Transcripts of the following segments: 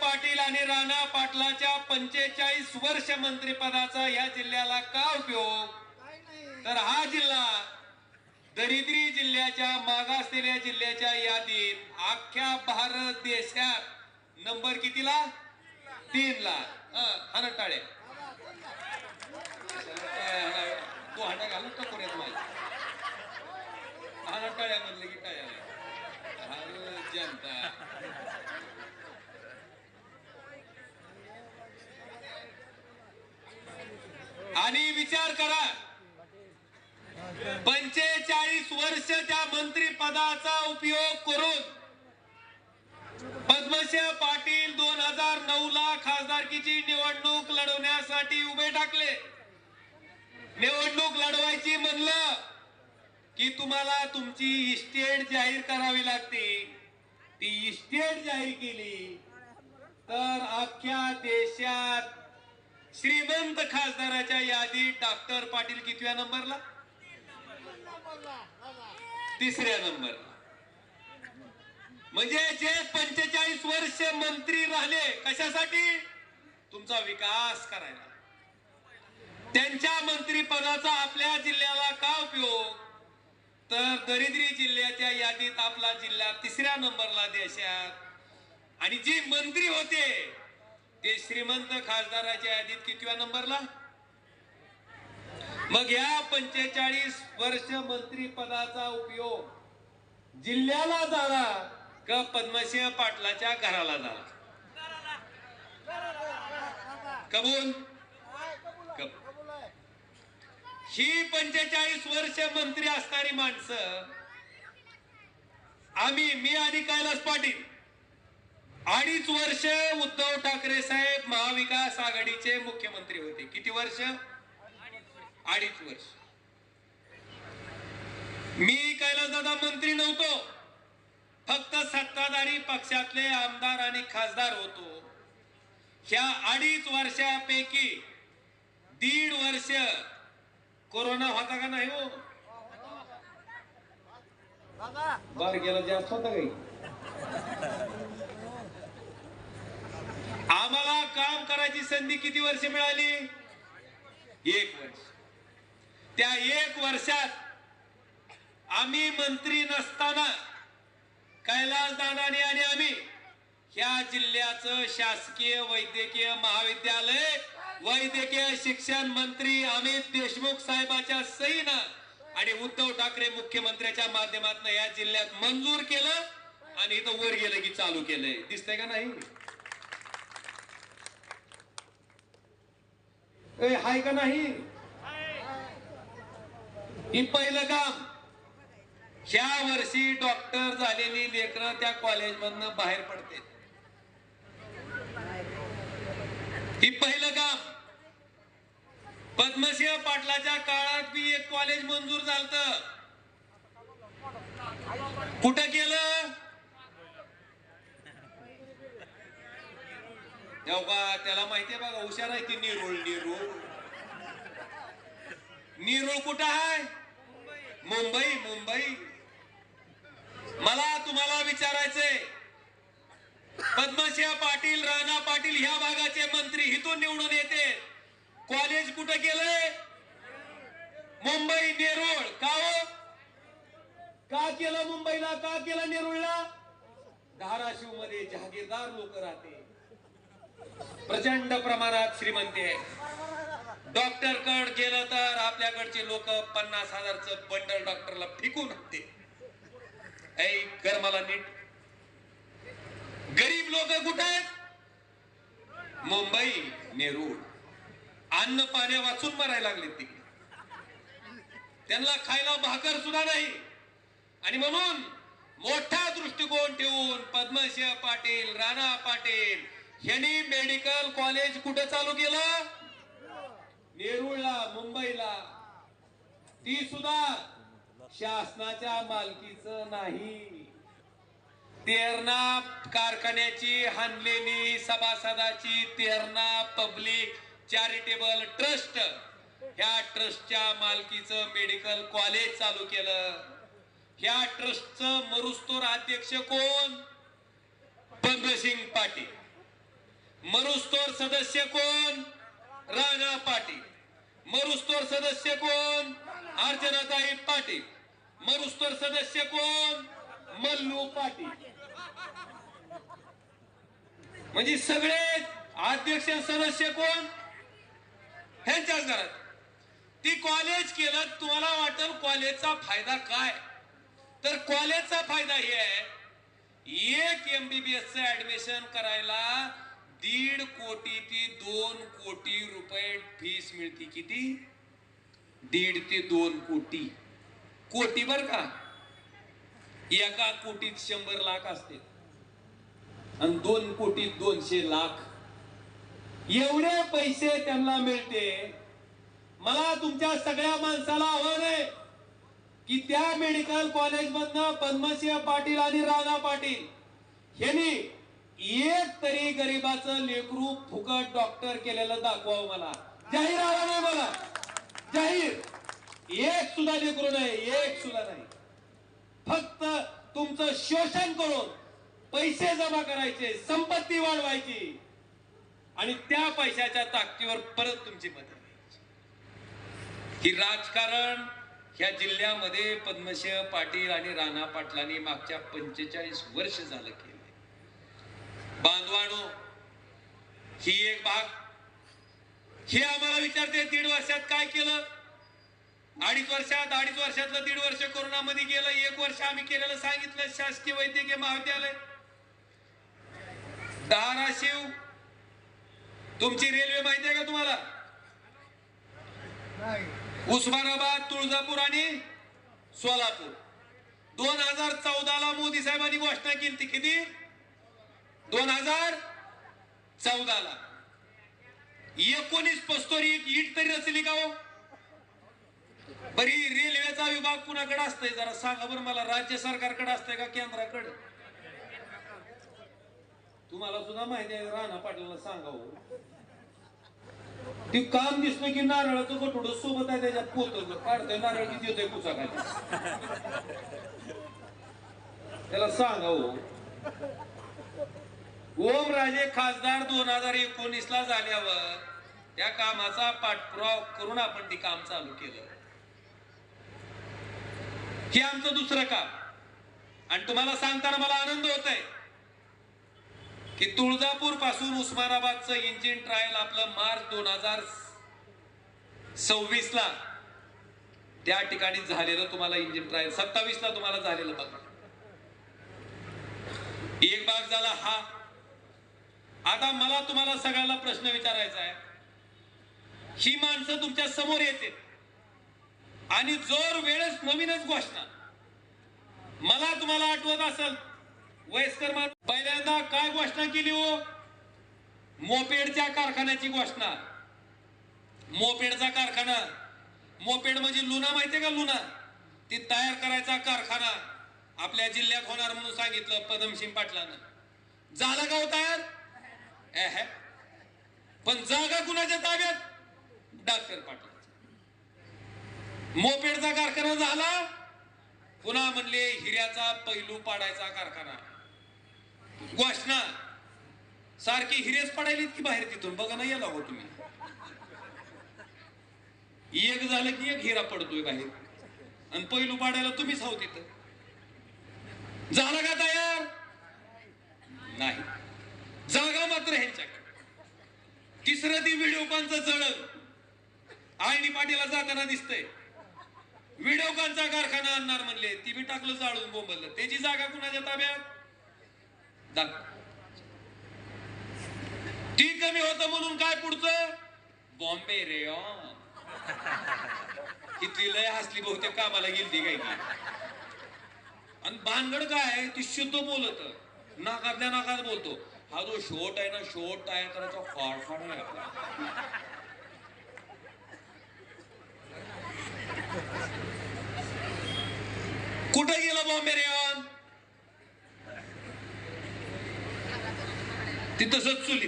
पाटील आणि राणा पाटलाच्या पंचेचाळीस वर्ष मंत्रिपदाचा या जिल्ह्याला का उपयोग? तर हा जिल्हा दरिद्री जिल्ह्याच्या मागासलेल्या जिल्ह्याच्या यादीत अख्ख्या भारत देशात नंबर कितीला? तीन ला हाना टाळे तू हाटा घालून का कोण्यात माझ्या हाना टाळ्या की काय जनता आणि विचार करा. पंचेचाळीस वर्ष त्या मंत्री पदाचा उपयोग करून पद्मसिंह पाटील दोन हजार नऊ ला खासदारकीची निवडणूक लढवण्यासाठी उभे टाकले निवडणूक लढवायची म्हणलं की तुम्हाला तुमची इस्टेट जाहीर करावी लागते. ती इस्टेट जाहीर केली. तर अख्ख्या देशात श्रीमंत खासदाराच्या यादीत डॉक्टर पाटील कितव्या नंबरला? तिसऱ्या नंबर म्हणजे जे पंचेचाळीस वर्ष मंत्री राहिले कशासाठी? तुमचा विकास करायला. त्यांच्या मंत्रीपदाचा आपल्या जिल्ह्याला का उपयोग? तर दरिद्री जिल्ह्याच्या यादीत आपला जिल्हा तिसऱ्या नंबरला देशात. आणि जी मंत्री होते ते श्रीमंत खासदाराच्या यादीत कितव्या नंबरला? मग या पंचेचाळीस वर्ष मंत्री पदाचा उपयोग जिल्ह्याला झाला का पद्मसिंह पाटलाच्या घराला झाला? कबूल? ही पंचेचाळीस वर्ष मंत्री असणारी माणसं आम्ही मी आणि कैलास पाटील अडीच वर्ष उद्धव ठाकरे साहेब महाविकास आघाडीचे मुख्यमंत्री होते. किती वर्ष? अडीच वर्ष. मी कैलास दादा मंत्री नव्हतो. फक्त सत्ताधारी पक्षातले आमदार आणि खासदार होतो. ह्या अडीच वर्षापैकी दीड वर्ष कोरोना होता का नाही हो? बार गेला जास्त होता काही आम्हाला काम करायची संधी किती वर्ष मिळाली? एक वर्ष. त्या एक वर्षात आम्ही मंत्री नसताना कैलास दादानी आणि आम्ही ह्या जिल्ह्याचं शासकीय वैद्यकीय महाविद्यालय वैद्यकीय शिक्षण मंत्री अमित देशमुख साहेबाच्या सहीनं आणि उद्धव ठाकरे मुख्यमंत्र्याच्या माध्यमातून या जिल्ह्यात मंजूर केलं आणि इथं वर गेलं की चालू केलंय. दिसतंय का नाही? ए, हाय का नाही? ही पहिलं काम. ह्या वर्षी डॉक्टर झालेली लेकरं त्या कॉलेज मधनं बाहेर पडते. ही पहिलं काम. पद्मसिंह पाटलाच्या काळात बी एक कॉलेज मंजूर झालत. कुठं केलं? तेव्हा त्याला माहितीये बघा हुशार आहे की निरुळ निरुळ. निरुळ कुठं आहे? मुंबई मुंबई. मला तुम्हाला विचारायचंय. पद्मसिंह पाटील राणा पाटील ह्या भागाचे मंत्री हिथून निवडून येते. कॉलेज कुठं केलंय? मुंबई नेरुळ. का हो? का केलं मुंबईला? का केलं नेरुळला? धाराशिवमध्ये जहागीरदार लोक राहते प्रचंड प्रमाणात श्रीमंती आहे. डॉक्टर कड गेलं तर आपल्याकडचे लोक पन्नास हजारचं बंडल डॉक्टरला फिकून हाकते. ऐक कर मला नीट. गरीब लोक कुठे आहेत? मुंबई नेरूळ. अन्न पाण्या वाचून मरायला लागले तिकडे. त्यांना खायला भाकर सुद्धा नाही. आणि म्हणून मोठा दृष्टिकोन ठेवून पद्मसिंह पाटील राणा पाटील यांनी मेडिकल कॉलेज कुठे चालू केलं? नेरूळला मुंबईला. ती सुद्धा शासनाच्या मालकीचं नाही. तेरणा कारखान्याची हानलेली सभासदाची तेरणा पब्लिक चॅरिटेबल ट्रस्ट ह्या ट्रस्टच्या मालकीचं मेडिकल कॉलेज चालू केलं. ह्या ट्रस्टचं मरुस्तोर अध्यक्ष कोण? पंद्रसिंग पाटील. मरुस्तोर सदस्य कोण? राणा पाटील. मरुस्तोर सदस्य कोण? अर्चनाताई पाटील. मरुस्तोर सदस्य कोण? मल्लू पाटील. म्हणजे सगळे अध्यक्ष सदस्य कोण? ह्यांच्याच घरात. ती कॉलेज केलं तुम्हाला वाटेल कॉलेजचा फायदा काय? तर कॉलेजचा फायदा हे आहे एक एमबीबीएस च ऍडमिशन करायला दीड कोटी ते दोन कोटी रुपये फीस मिळते. किती? दीड ते दोन कोटी. कोटी बर का? एका कोटीत शंभर लाख असते. आणि दोन कोटीत दोनशे लाख. एवढे पैसे त्यांना मिळते. मला तुमच्या सगळ्या माणसाला आव्हान आहे की त्या मेडिकल कॉलेज मधनं पद्मसिंह पाटील आणि राणा पाटील यांनी एक तरी गरीबाचं लेकरू फुकट डॉक्टर केलेलं दाखवावं मला. जाहीर आला नाही मला. जाहीर. एक सुद्धा लेकरू नाही एक सुद्धा नाही. फक्त तुमचं शोषण करून पैसे जमा करायचे संपत्ती वाढवायची. आणि त्या पैशाच्या ताकदीवर परत तुमची मदत घ्यायची. ही राजकारण ह्या जिल्ह्यामध्ये पद्मसिंह पाटील आणि राणा पाटलांनी मागच्या पंचेचाळीस वर्ष झालं केलं. बांधवानो ही एक भाग हे आम्हाला विचारते दीड वर्षात काय केलं? अडीच वर्षात अडीच वर्षातलं दीड वर्ष कोरोनामध्ये गेलं एक वर्ष आम्ही केलेलं सांगितलं शासकीय वैद्यकीय महाविद्यालय. धाराशिव तुमची रेल्वे माहिती आहे का तुम्हाला? उस्मानाबाद तुळजापूर आणि सोलापूर. दोन हजार चौदाला मोदी साहेबांनी घोषणा केली ती किती? दोन हजार चौदाला एकोणीस पस्तोरी एक ईट तरी रचली का हो? बरी रेल्वेचा विभाग कुणाकडे असतंय? जरा सांगा बरं मला. राज्य सरकारकडे असतंय का केंद्राकडे? तुम्हाला सुद्धा माहिती आहे राणा पाटलाला सांगा हो. ती काम दिसलं की नारळाचं गठोड सोबत आहे त्याच्यात पोत काढतोय नारळ किती येतोय कुचा काय त्याला सांगा हो. ओम राजे खासदार दोन हजार एकोणीस ला झाल्यावर त्या कामाचा पाठपुरावा करून आपण ते काम चालू केलं. हे आमचं दुसरं काम. आणि तुम्हाला सांगताना मला आनंद होत आहे की तुळजापूरपासून उस्मानाबादचं इंजिन ट्रायल आपलं मार्च दोन हजार सव्वीस ला त्या ठिकाणी झालेलं तुम्हाला इंजिन ट्रायल सत्तावीस ला तुम्हाला झालेलं बघा. एक भाग झाला हा. आता मला तुम्हाला सगळ्याला प्रश्न विचारायचा आहे. ही माणसं तुमच्यासमोर येते आणि जोर वेळेस नवीनच घोषणा. मला तुम्हाला आठवत असेल वयस्कर पहिल्यांदा काय घोषणा केली हो? मोपेडच्या कारखान्याची घोषणा. मोपेडचा कारखाना. मोपेड म्हणजे लुना माहितीये का लुना? ती तयार करायचा कारखाना. आपल्या जिल्ह्यात होणार म्हणून सांगितलं पदमसिंग पाटलानं. झालं का हो तयार? पण जागा कुणाच्या ताब्यात? डॉक्टर पाटील. मोपेडचा कारखाना झाला पुन्हा म्हणले हिऱ्याचा पैलू पाडायचा कारखाना. घोषणा सारखी हिरेच पडायलीत की बाहेर तिथून? बघा ना याला हो तुम्ही. एक झालं की एक हिरा पडतोय बाहेर. आणि पैलू पाडायला तुम्हीच हवं तिथं. झालं का तयार? नाही. जागा मात्र ह्यांच्याकडे. तिसरं ती विडोकांचं जळ आळणी पाटीला जाताना दिसतंय. विडोकांचा कारखाना आणणार म्हणले. ती बी टाकलं जाळून बोंबललं. त्याची जागा कुणाच्या ताब्यात? दाखव ती कमी होतं म्हणून काय पुढचं? बॉम्बे रे हो. किती लय हसली बहुतेक कामाला गेली काही काय आणि भानगड काय ती शुद्ध बोलत. नाकातल्या नाकात बोलतो. हा जो शोट आहे ना शोट तयार करायचा फाड फाड आहे आपला. कुठे गेलं बॉम्बे रेऑन ती तसंच चुली.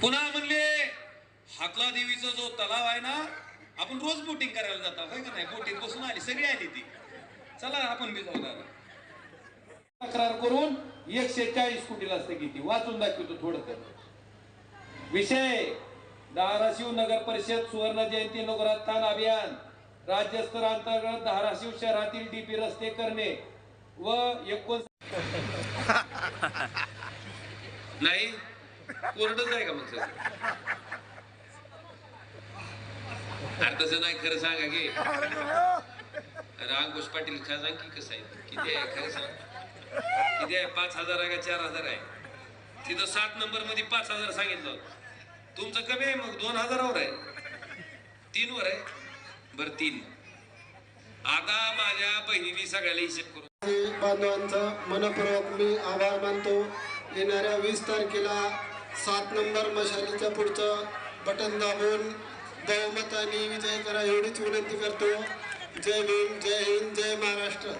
पुन्हा म्हणले हाकला देवीचा जो तलाव आहे ना आपण रोज बोटिंग करायला जातो होय का नाही? बोटिंग बसून आली सगळी आली ती. चला आपण बी जाऊ दादा. तक्रार करून एकशे चाळीस कोटीला स्थगिती वाचून दाखवतो थोडं तर. विषय धाराशिव नगर परिषद सुवर्ण जयंती नगरोत्थान अभियान. राज्यस्तरांतर्गत धाराशिव शहरातील डीपी रस्ते करणे व एकोण नाही कोरडच आहे का मग सर अरे तसं नाही खरं सांगा की. अरे अंकुश पाटील खरं सांग की कसं आहे? किती आहे खरं सांग. किती आहे पाच हजार आहे का चार हजार आहे? तिथं सात नंबरमध्ये पाच हजार सांगितलं. तुमचं कमी आहे मग दोन हजारावर आहे. तीन वर आहे. बर तीन. आता माझ्या बहिणीने सगळ्याला हिशेब करून बांधवांचा मनपूर्वक मी आभार मानतो. येणाऱ्या वीस तारखेला सात नंबर मशालीच्या पुढचं बटन दाबून बहुमताने विजय करा एवढीच विनंती करतो. जय भीम जय हिंद जय महाराष्ट्र.